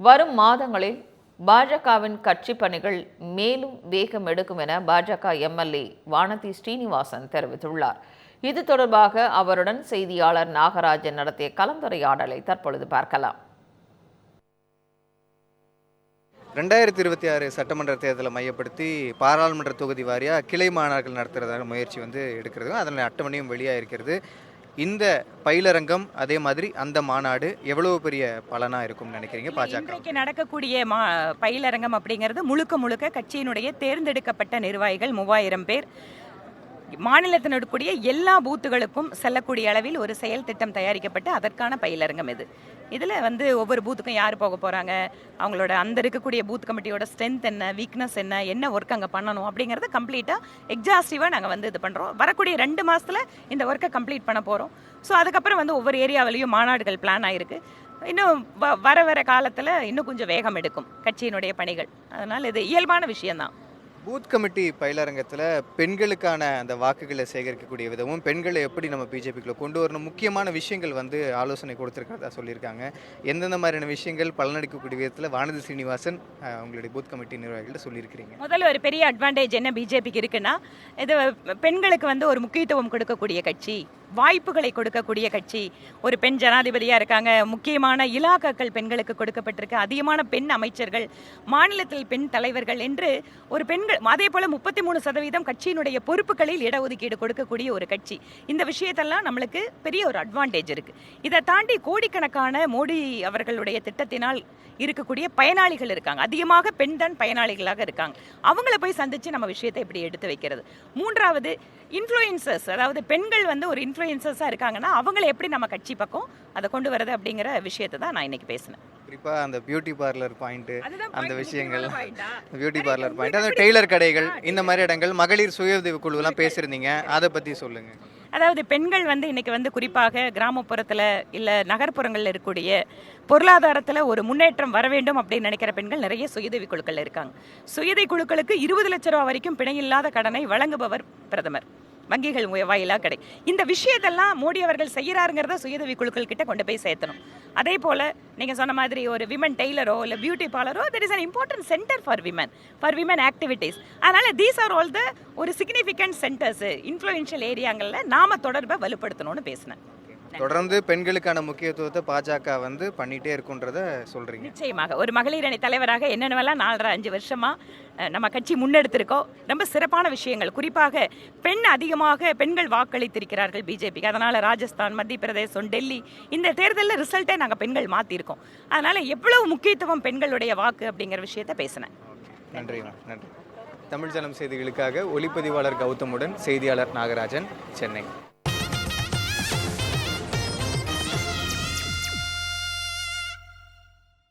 வரும் மாதங்களில் பாஜகவின் கட்சி பணிகள் மேலும் வேகம் எடுக்கும் என பாஜக எம்எல்ஏ வானதி ஸ்ரீனிவாசன் தெரிவித்துள்ளார். இது தொடர்பாக அவருடன் செய்தியாளர் நாகராஜன் நடத்திய கலந்துரையாடலை தற்பொழுது பார்க்கலாம். ரெண்டாயிரத்தி இருபத்தி ஆறு சட்டமன்ற தேர்தலை மையப்படுத்தி பாராளுமன்ற தொகுதி வாரியாக கிளை மாநாடுகள் நடத்துறதாக முயற்சி வந்து எடுக்கிறது. அதன் அட்டவணையும் வெளியாக இருக்கிறது இந்த பயிலரங்கம் அதே மாதிரி அந்த மாநாடு எவ்வளவு பெரிய பலனாக இருக்கும்னு நினைக்கிறீங்க பாஜக இன்றைக்கு நடக்கக்கூடிய மா பயிலரங்கம் அப்படிங்கிறது முழுக்க முழுக்க கட்சியினுடைய தேர்ந்தெடுக்கப்பட்ட நிர்வாகிகள் மூவாயிரம் பேர். மாநிலத்தினுடைய எல்லா பூத்துகளுக்கும் செல்லக்கூடிய அளவில் ஒரு செயல் திட்டம் தயாரிக்கப்பட்டு அதற்கான பயிலரங்கம் இது. இதில் வந்து ஒவ்வொரு பூத்துக்கும் யார் போக போகிறாங்க அவங்களோட அந்த இருக்கக்கூடிய பூத் கமிட்டியோட ஸ்ட்ரென்த் என்ன வீக்னஸ் என்ன என்ன ஒர்க் அங்கே பண்ணணும் அப்படிங்கிறத கம்ப்ளீட்டாக எக்ஸாஸ்டிவாக நாங்கள் வந்து இது பண்ணுறோம் வரக்கூடிய ரெண்டு மாதத்தில் இந்த ஒர்க்கை கம்ப்ளீட் பண்ண போகிறோம் ஸோ அதுக்கப்புறம் வந்து ஒவ்வொரு ஏரியாவிலையும் மாநாடுகள் பிளான் ஆகிருக்கு இன்னும் வ- வர வர காலத்தில் இன்னும் கொஞ்சம் வேகம் எடுக்கும் கட்சியினுடைய பணிகள். அதனால் இது இயல்பான விஷயம்தான். பூத் கமிட்டி பயிலரங்கத்தில் பெண்களுக்கான அந்த வாக்குகளை சேகரிக்கக்கூடிய விதமும் பெண்களை எப்படி நம்ம பிஜேபிக்குள்ளே கொண்டு வரணும் முக்கியமான விஷயங்கள் வந்து ஆலோசனை கொடுத்துருக்கிறதா சொல்லியிருக்காங்க. எந்தெந்த மாதிரியான விஷயங்கள் பலனளிக்கக்கூடிய விதத்தில் வானதி சீனிவாசன் உங்களுடைய பூத் கமிட்டி நிர்வாகிகள்ட்ட சொல்லியிருக்கிறீங்க. முதல்ல ஒரு பெரிய அட்வான்டேஜ் என்ன பிஜேபிக்கு இருக்குன்னா இது பெண்களுக்கு வந்து ஒரு முக்கியத்துவம் கொடுக்கக்கூடிய கட்சி. வாய்ப்புகளை கொடுக்கக்கூடிய கட்சி. ஒரு பெண் ஜனாதிபதியாக இருக்காங்க. முக்கியமான இலாக்காக்கள் பெண்களுக்கு கொடுக்கப்பட்டிருக்கு. அதிகமான பெண் அமைச்சர்கள் மாநிலத்தில் பெண் தலைவர்கள் என்று ஒரு பெண்கள் அதே போல முப்பத்தி மூணு சதவீதம் கட்சியினுடைய பொறுப்புகளில் இடஒதுக்கீடு கொடுக்கக்கூடிய ஒரு கட்சி. இந்த விஷயத்தெல்லாம் நம்மளுக்கு பெரிய ஒரு அட்வான்டேஜ் இருக்கு. இதை தாண்டி கோடிக்கணக்கான மோடி அவர்களுடைய திட்டத்தினால் இருக்கக்கூடிய பயனாளிகள் இருக்காங்க. அதிகமாக பெண் தான் பயனாளிகளாக இருக்காங்க. அவங்கள போய் சந்திச்சு நம்ம விஷயத்தை எப்படி எடுத்து வைக்கிறது. மூன்றாவது இன்ஃப்ளூயன்சஸ் அதாவது பெண்கள் வந்து ஒரு இன்ஃப்ளூயன்சர்ஸாக இருக்காங்கன்னா அவங்கள எப்படி நம்ம கட்சி பக்கம் அதை கொண்டு வரது அப்படிங்கிற விஷயத்தை தான் நான் இன்னைக்கு பேசினேன். குறிப்பாக அந்த பியூட்டி பார்லர் பாயிண்ட்டு அந்த விஷயங்கள்? பியூட்டி பார்லர் பாயிண்ட் அந்த டெய்லர் கடைகள் இந்த மாதிரி இடங்கள் மகளிர் சுய உதவி குழுவெல்லாம் பேசியிருந்தீங்க. அதை பற்றி சொல்லுங்கள் அதாவது பெண்கள் வந்து இன்னைக்கு வந்து குறிப்பாக கிராமப்புறத்தில் இல்லை நகர்ப்புறங்களில் இருக்கக்கூடிய பொருளாதாரத்தில் ஒரு முன்னேற்றம் வர வேண்டும் அப்படின்னு நினைக்கிற பெண்கள் நிறைய சுயதவி குழுக்கள் இருக்காங்க. சுயதை குழுக்களுக்கு இருபது லட்ச ரூபா வரைக்கும் பிணையில்லாத கடனை வழங்குபவர் பிரதமர். வங்கிகள் வாயிலாக கிடை இந்த விஷயத்தெல்லாம் மோடி அவர்கள் செய்யறாருங்கிறத சுயதவி குழுக்கள் கிட்ட கொண்டு போய் சேர்த்தணும். அதே போல நீங்க சொன்ன மாதிரி ஒரு விமன் டெய்லரோ இல்லை beauty பார்லரோ there is an important centre for women for women activities அதனால தீஸ் ஆர் ஆல் த ஒரு சிக்னிஃபிகண்ட் சென்டர்ஸ் இன்ஃப்ளூயன்ஷியல் ஏரியாங்களில் நாம தொடர்பை வலுப்படுத்தணும்னு பேசினேன். தொடர்ந்து பெண்களுக்கான முக்கியத்துவத்தை பாஜக வந்து பண்ணிட்டே இருக்குன்றத சொல்றீங்க. நிச்சயமாக. ஒரு மகளிர் அணி தலைவராக என்னென்னவெல்லாம் நாலரை அஞ்சு வருஷமா நம்ம கட்சி முன்னெடுத்திருக்கோம். ரொம்ப சிறப்பான விஷயங்கள். குறிப்பாக பெண் அதிகமாக பெண்கள் வாக்களித்திருக்கிறார்கள் பிஜேபிக்கு. அதனால ராஜஸ்தான் மத்திய பிரதேசம் டெல்லி இந்த தேர்தலில் ரிசல்ட்டை நாங்கள் பெண்கள் மாற்றிருக்கோம் அதனால எவ்வளவு முக்கியத்துவம் பெண்களுடைய வாக்கு அப்படிங்கிற விஷயத்தை பேசினேன். நன்றி நன்றி. தமிழ் ஜனம் செய்திகளுக்காக ஒளிப்பதிவாளர் கௌதமுடன் செய்தியாளர் நாகராஜன் சென்னை.